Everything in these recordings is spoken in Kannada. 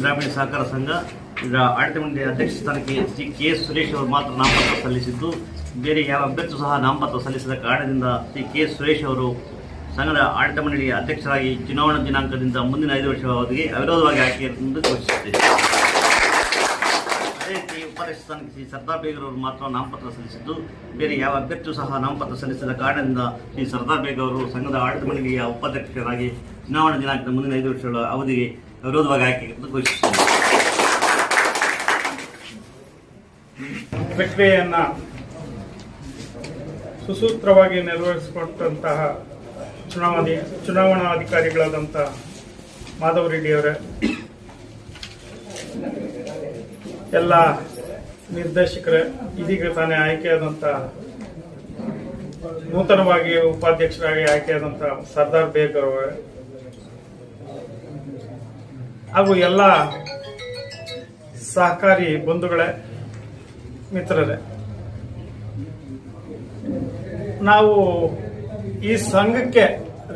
ಗ್ರಾಮೀಣ ಸಹಕಾರ ಸಂಘ, ಇದರ ಆಡಳಿತ ಮಂಡಳಿ ಅಧ್ಯಕ್ಷ ಸ್ಥಾನಕ್ಕೆ ಶ್ರೀ ಕೆ ಎಸ್ ಸುರೇಶ್ ಅವರು ಮಾತ್ರ ನಾಮಪತ್ರ ಸಲ್ಲಿಸಿದ್ದು. ಬೇರೆ ಯಾವ ಅಭ್ಯರ್ಥಿ ಸಹ ನಾಮಪತ್ರ ಸಲ್ಲಿಸದ ಕಾರಣದಿಂದ ಶ್ರೀ ಕೆ ಎಸ್ ಸುರೇಶ್ ಅವರು ಸಂಘದ ಆಡಳಿತ ಮಂಡಳಿಯ ಅಧ್ಯಕ್ಷರಾಗಿ ಚುನಾವಣಾ ದಿನಾಂಕದಿಂದ ಮುಂದಿನ ಐದು ವರ್ಷ ಅವಧಿಗೆ ಅವಿರೋಧವಾಗಿ ಆಯ್ಕೆ ಎಂದು ಸ್ಥಾನಕ್ಕೆ ಶ್ರೀ ಸರ್ದಾರ್ ಬೇಗ್ ಅವರು ಮಾತ್ರ ನಾಮಪತ್ರ ಸಲ್ಲಿಸಿದ್ದು, ಬೇರೆ ಯಾವ ಅಭ್ಯರ್ಥಿಯೂ ಸಹ ನಾಮಪತ್ರ ಸಲ್ಲಿಸಿದ ಕಾರಣದಿಂದ ಶ್ರೀ ಸರ್ದಾರ್ ಬೇಗ್ ಅವರು ಸಂಘದ ಆಡಳಿತ ಮಂಡಳಿಯ ಉಪಾಧ್ಯಕ್ಷರಾಗಿ ಚುನಾವಣಾ ದಿನಾಂಕದ ಮುಂದಿನ ಐದು ವರ್ಷಗಳ ಅವಧಿಗೆ ವಿರೋಧವಾಗಿ ಆಯ್ಕೆ ಘೋಷಿಸಿದ್ದಾರೆ ಪ್ರಕ್ರಿಯೆಯನ್ನ ಸುಸೂತ್ರವಾಗಿ ನಿರ್ವಹಿಸಿಕೊಟ್ಟಂತಹ ಚುನಾವಣೆ ಚುನಾವಣಾಧಿಕಾರಿಗಳಾದಂಥ ಮಾಧವ್ ರೆಡ್ಡಿಯವರೇ ಎಲ್ಲ ನಿರ್ದೇಶಕರ, ಇದೀಗ ತಾನೇ ಆಯ್ಕೆಯಾದಂಥ ನೂತನವಾಗಿ ಉಪಾಧ್ಯಕ್ಷರಾಗಿ ಆಯ್ಕೆಯಾದಂಥ ಸರ್ದಾರ್ ಬೇಗ್ ಅವರು, ಹಾಗೂ ಎಲ್ಲ ಸಹಕಾರಿ ಬಂಧುಗಳೇ, ಮಿತ್ರರೇ, ನಾವು ಈ ಸಂಘಕ್ಕೆ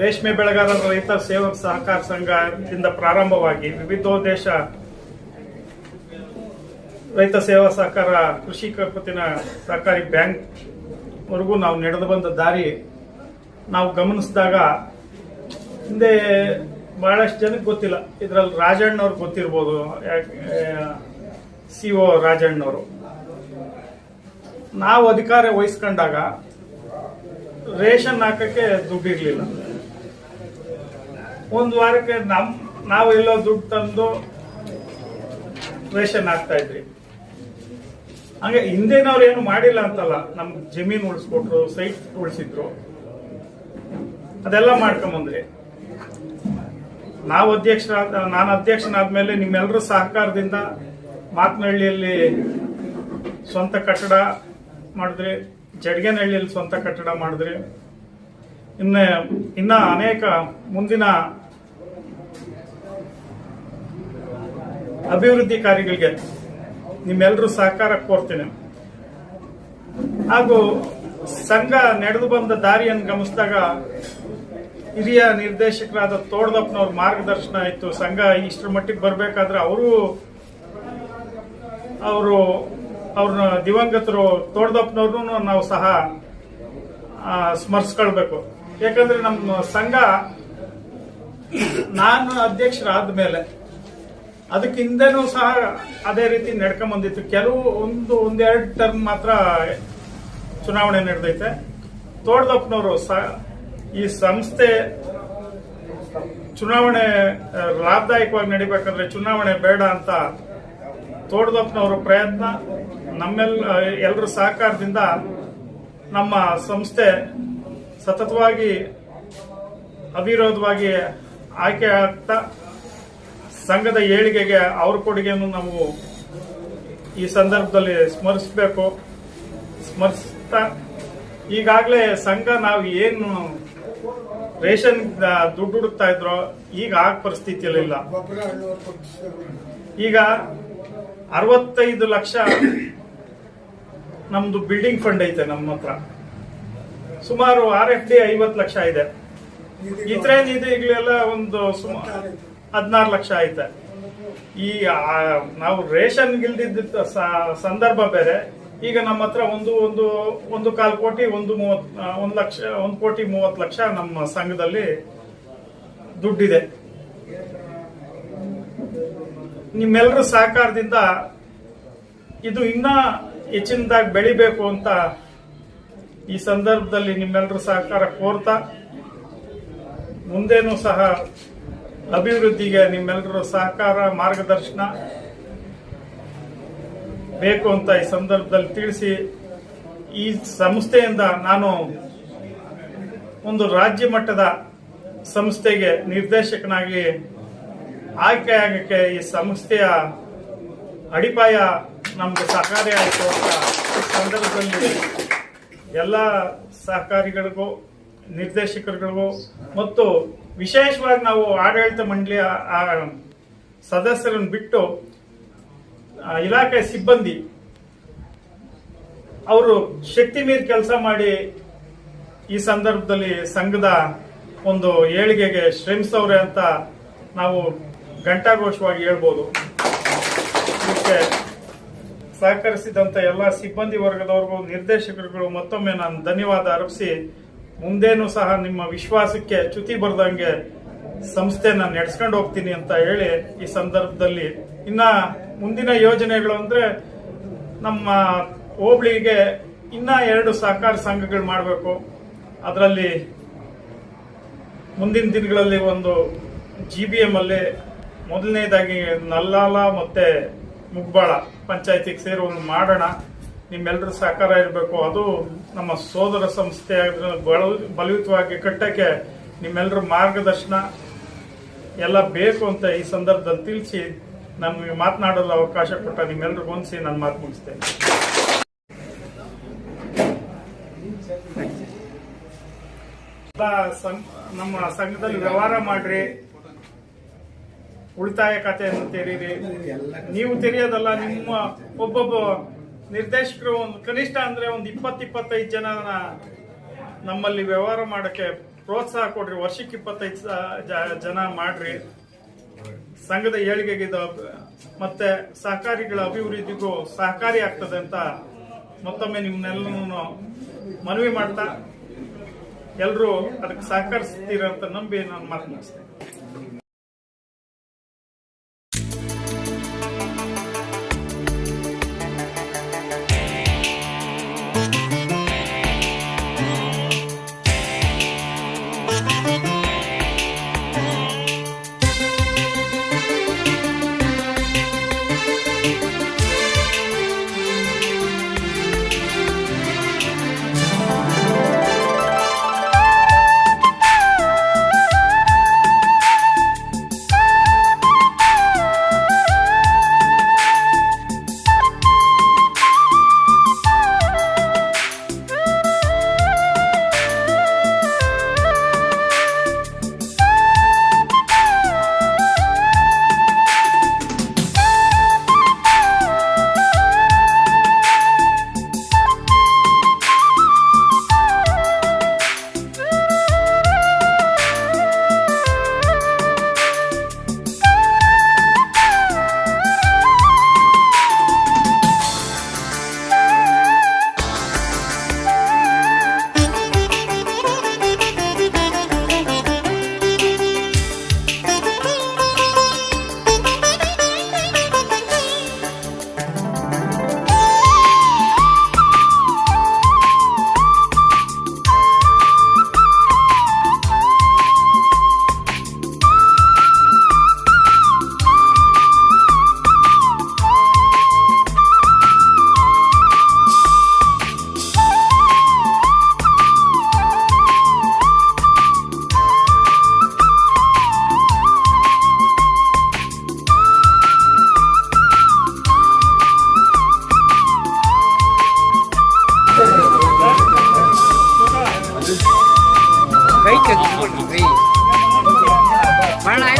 ರೇಷ್ಮೆ ಬೆಳೆಗಾರರ, ರೈತ ಸೇವಕ ಸಹಕಾರ ಸಂಘದಿಂದ ಪ್ರಾರಂಭವಾಗಿ ವಿವಿಧೋದ್ದೇಶ ರೈತ ಸೇವಾ ಸಹಕಾರ, ಕೃಷಿ ಪತ್ತಿನ ಸಹಕಾರಿ ಬ್ಯಾಂಕ್ ವರೆಗೂ ನಾವು ನಡೆದು ಬಂದ ದಾರಿ ನಾವು ಗಮನಿಸಿದಾಗ ಹಿಂದೆ ಬಹಳಷ್ಟು ಜನಕ್ಕೆ ಗೊತ್ತಿಲ್ಲ. ಇದರಲ್ಲಿ ರಾಜಣ್ಣವ್ರು ಗೊತ್ತಿರ್ಬೋದು ಸಿ ಒ ರಾಜಣ್ಣವರು. ನಾವು ಅಧಿಕಾರ ವಹಿಸ್ಕೊಂಡಾಗ ರೇಷನ್ ಹಾಕಕ್ಕೆ ದುಡ್ಡಿರಲಿಲ್ಲ. ಒಂದು ವಾರಕ್ಕೆ ನಮ್ಮ ನಾವು ಎಲ್ಲೋ ದುಡ್ಡು ತಂದು ರೇಷನ್ ಹಾಕ್ತಾ ಇದ್ರಿ ಹಂಗೆ ಹಿಂದೆನವ್ರು ಏನು ಮಾಡಿಲ್ಲ ಅಂತಲ್ಲ ನಮ್ಗೆ ಜಮೀನು ಉಳಿಸ್ಕೊಟ್ರು ಸೈಟ್ ಉಳಿಸಿದ್ರು. ಅದೆಲ್ಲ ಮಾಡ್ಕೊಂಬಂದ್ರಿ ನಾವು ಅಧ್ಯಕ್ಷರಾದ, ನಾನು ಅಧ್ಯಕ್ಷನಾದ್ಮೇಲೆ ನಿಮ್ಮೆಲ್ಲರ ಸಹಕಾರದಿಂದ ಮಾತನಹಳ್ಳಿಯಲ್ಲಿ ಸ್ವಂತ ಕಟ್ಟಡ ಮಾಡಿದ್ರಿ, ಜಡ್ಗೆನಹಳ್ಳಿಯಲ್ಲಿ ಸ್ವಂತ ಕಟ್ಟಡ ಮಾಡಿದ್ರಿ. ಇನ್ನ ಇನ್ನ ಅನೇಕ ಮುಂದಿನ ಅಭಿವೃದ್ಧಿ ಕಾರ್ಯಗಳಿಗೆ ನಿಮ್ಮೆಲ್ಲರೂ ಸಹಕಾರ ಕೋರ್ತೇನೆ. ಹಾಗೂ ಸಂಘ ನಡೆದು ಬಂದ ದಾರಿಯನ್ನು ಗಮನಿಸಿದಾಗ ಹಿರಿಯ ನಿರ್ದೇಶಕರಾದ ತೋಡ್ದಪ್ಪನವ್ರ ಮಾರ್ಗದರ್ಶನ ಇತ್ತು. ಸಂಘ ಇಷ್ಟರ ಮಟ್ಟಿಗೆ ಬರಬೇಕಾದ್ರೆ ಅವರು ಅವರು ಅವ್ರನ್ನ ದಿವಂಗತರು ತೋಡದಪ್ಪನವ್ರು ನಾವು ಸಹ ಸ್ಮರಿಸ್ಕೊಳ್ಬೇಕು. ಯಾಕಂದ್ರೆ ನಮ್ಮ ಸಂಘ, ನಾನು ಅಧ್ಯಕ್ಷರಾದ ಮೇಲೆ ಅದಕ್ಕೆ ಹಿಂದೆನೂ ಸಹ ಅದೇ ರೀತಿ ನಡ್ಕೊಂಡ್ ಬಂದಿತ್ತು. ಕೆಲವು ಒಂದು, ಒಂದೆರಡು ಟರ್ಮ್ ಮಾತ್ರ ಚುನಾವಣೆ ನಡೆದೈತೆ. ತೋಡ್ದಪ್ಪನವರು ಸ, ಈ ಸಂಸ್ಥೆ ಚುನಾವಣೆ ಲಾಭದಾಯಕವಾಗಿ ನಡಿಬೇಕಂದ್ರೆ ಚುನಾವಣೆ ಬೇಡ ಅಂತ ತೋಡ್ದಪ್ಪನವರ ಪ್ರಯತ್ನ ನಮ್ಮೆಲ್ಲ ಎಲ್ಲರ ಸಹಕಾರದಿಂದ ನಮ್ಮ ಸಂಸ್ಥೆ ಸತತವಾಗಿ ಅವಿರೋಧವಾಗಿ ಆಯ್ಕೆ ಆಗ್ತಾ ಸಂಘದ ಏಳಿಗೆಗೆ ಅವ್ರ ಕೊಡುಗೆಯನ್ನು ನಾವು ಈ ಸಂದರ್ಭದಲ್ಲಿ ಸ್ಮರಿಸಬೇಕು. ಸ್ಮರಿಸ್ತಾ ಈಗಾಗಲೇ ಸಂಘ ನಾವು ಏನು ರೇಷನ್ ದುಡ್ಡು ಹುಡುಕ್ತಾ ಇದ್ರೋ ಈಗ ಆಗ ಪರಿಸ್ಥಿತಿಯಲ್ಲಿಲ್ಲ ಈಗ ಅರವತ್ತೈದು ಲಕ್ಷ ನಮ್ದು ಬಿಲ್ಡಿಂಗ್ ಫಂಡ್ ಐತೆ ನಮ್ಮ ಹತ್ರ. ಸುಮಾರು ಆರ್ ಎಫ್ ಡಿ ಐವತ್ತು ಲಕ್ಷ ಇದೆ. ಇತರೆ ನಿಧಿಗಳೆಲ್ಲ ಒಂದು ಸುಮಾರು ಹದಿನಾರು ಲಕ್ಷ ಐತೆ. ಈ ನಾವು ರೇಷನ್ ಗಿಲ್ದಿದ್ದ ಸಂದರ್ಭ ಬೇರೆ. ಈಗ ನಮ್ಮ ಹತ್ರ ಒಂದು ಒಂದು ಒಂದು ಕಾಲು ಕೋಟಿ, ಒಂದು ಮೂವತ್ ಒಂದು ಲಕ್ಷ, ಒಂದು ಕೋಟಿ ಮೂವತ್ತು ಲಕ್ಷ ನಮ್ಮ ಸಂಘದಲ್ಲಿ ದುಡ್ಡಿದೆ. ನಿಮ್ಮೆಲ್ಲರೂ ಸಹಕಾರದಿಂದ ಇದು ಇನ್ನ ಹೆಚ್ಚಿನದಾಗಿ ಬೆಳಿಬೇಕು ಅಂತ ಈ ಸಂದರ್ಭದಲ್ಲಿ ನಿಮ್ಮೆಲ್ಲರೂ ಸಹಕಾರ ಕೋರ್ತಾ, ಮುಂದೇನೂ ಸಹ ಅಭಿವೃದ್ಧಿಗೆ ನಿಮ್ಮೆಲ್ಲರ ಸಹಕಾರ, ಮಾರ್ಗದರ್ಶನ ಬೇಕು ಅಂತ ಈ ಸಂದರ್ಭದಲ್ಲಿ ತಿಳಿಸಿ, ಈ ಸಂಸ್ಥೆಯಿಂದ ನಾನು ಒಂದು ರಾಜ್ಯ ಮಟ್ಟದ ಸಂಸ್ಥೆಗೆ ನಿರ್ದೇಶಕನಾಗಿ ಆಯ್ಕೆಯಾಗಕ್ಕೆ ಈ ಸಂಸ್ಥೆಯ ಅಡಿಪಾಯ ನಮ್ಗೆ ಸಹಕಾರಿ ಅಂತ ಸಂದರ್ಭದಲ್ಲಿ ಎಲ್ಲ ಸಹಕಾರಿಗಳಿಗೂ, ನಿರ್ದೇಶಕರುಗಳಿಗೂ ಮತ್ತು ವಿಶೇಷವಾಗಿ ನಾವು ಆಡಳಿತ ಮಂಡಳಿಯ ಸದಸ್ಯರನ್ನು ಬಿಟ್ಟು ಇಲಾಖೆ ಸಿಬ್ಬಂದಿ, ಅವರು ಶಕ್ತಿ ಮೀರಿ ಕೆಲಸ ಮಾಡಿ ಈ ಸಂದರ್ಭದಲ್ಲಿ ಸಂಘದ ಒಂದು ಏಳಿಗೆಗೆ ಶ್ರಮಿಸವ್ರೆ ಅಂತ ನಾವು ಘಂಟಾಘೋಷವಾಗಿ ಹೇಳ್ಬೋದು. ಇದಕ್ಕೆ ಸಹಕರಿಸಿದಂಥ ಎಲ್ಲ ಸಿಬ್ಬಂದಿ ವರ್ಗದವ್ರಿಗೂ, ನಿರ್ದೇಶಕರುಗಳು ಮತ್ತೊಮ್ಮೆ ನಾನು ಧನ್ಯವಾದ ಅರ್ಪಿಸಿ ಮುಂದೇನು ಸಹ ನಿಮ್ಮ ವಿಶ್ವಾಸಕ್ಕೆ ಚ್ಯುತಿ ಬರ್ದಂಗೆ ಸಂಸ್ಥೆನ ನಡೆಸ್ಕೊಂಡು ಹೋಗ್ತೀನಿ ಅಂತ ಹೇಳಿ ಈ ಸಂದರ್ಭದಲ್ಲಿ. ಇನ್ನ ಮುಂದಿನ ಯೋಜನೆಗಳು ಅಂದ್ರೆ ನಮ್ಮ ಹೋಬಳಿಗೆ ಇನ್ನ ಎರಡು ಸಹಕಾರ ಸಂಘಗಳು ಮಾಡಬೇಕು. ಅದರಲ್ಲಿ ಮುಂದಿನ ದಿನಗಳಲ್ಲಿ ಒಂದು ಜಿ ಬಿ ಎಂ ಅಲ್ಲಿ ಮೊದಲನೇದಾಗಿ ನಲ್ಲಾಲ ಮತ್ತೆ ಮುಗ್ಬಾಳ ಪಂಚಾಯತಿಗೆ ಸೇರಿ ಒಂದು ಮಾಡೋಣ. ನಿಮ್ಮೆಲ್ಲರ ಸಹಕಾರ ಇರಬೇಕು. ಅದು ನಮ್ಮ ಸೋದರ ಸಂಸ್ಥೆ ಬಲ ಬಲಯುತವಾಗಿ ಕಟ್ಟಕ್ಕೆ ನಿಮ್ಮೆಲ್ಲರ ಮಾರ್ಗದರ್ಶನ ಎಲ್ಲ ಬೇಕು ಅಂತ ಈ ಸಂದರ್ಭದಲ್ಲಿ ತಿಳಿಸಿ ನಮಗೆ ಮಾತನಾಡಲು ಅವಕಾಶ ಕೊಟ್ಟ ನಿಮ್ಮೆಲ್ಲರಿಗೂ ಹೊಂದಿಸಿ ನಾನು ಮಾತು ಮುಗಿಸ್ತೇನೆ. ನಮ್ಮ ಸಂಘದಲ್ಲಿ ವ್ಯವಹಾರ ಮಾಡ್ರಿ. ಉಳಿತಾಯ ಖಾತೆಯನ್ನು ತೆರೀರಿ. ನೀವು ತೆರೆಯೋದಲ್ಲ ನಿಮ್ಮ ಒಬ್ಬೊಬ್ಬ ನಿರ್ದೇಶಕರು ಒಂದು ಕನಿಷ್ಠ ಅಂದ್ರೆ ಒಂದು ಇಪ್ಪತ್ತು ಇಪ್ಪತ್ತೈದು ಜನ ನಮ್ಮಲ್ಲಿ ವ್ಯವಹಾರ ಮಾಡಕ್ಕೆ ಪ್ರೋತ್ಸಾಹ ಕೊಡ್ರಿ, ವರ್ಷಕ್ಕೆ ಇಪ್ಪತ್ತೈದು ಜನ ಮಾಡ್ರಿ. ಸಂಘದ ಏಳಿಗೆಗೆ ಇದು ಮತ್ತೆ ಸಹಕಾರಿಗಳ ಅಭಿವೃದ್ಧಿಗೂ ಸಹಕಾರಿ ಆಗ್ತದೆ ಅಂತ ಮತ್ತೊಮ್ಮೆ ನಿಮ್ಮನ್ನೆಲ್ಲನೂ ಮನವಿ ಮಾಡ್ತಾ ಎಲ್ಲರೂ ಅದಕ್ಕೆ ಸಹಕರಿಸ್ತೀರ ಅಂತ ನಂಬಿ ನಾನು ಮಾತು ಮುಗಿಸ್ತೇನೆ 玩来。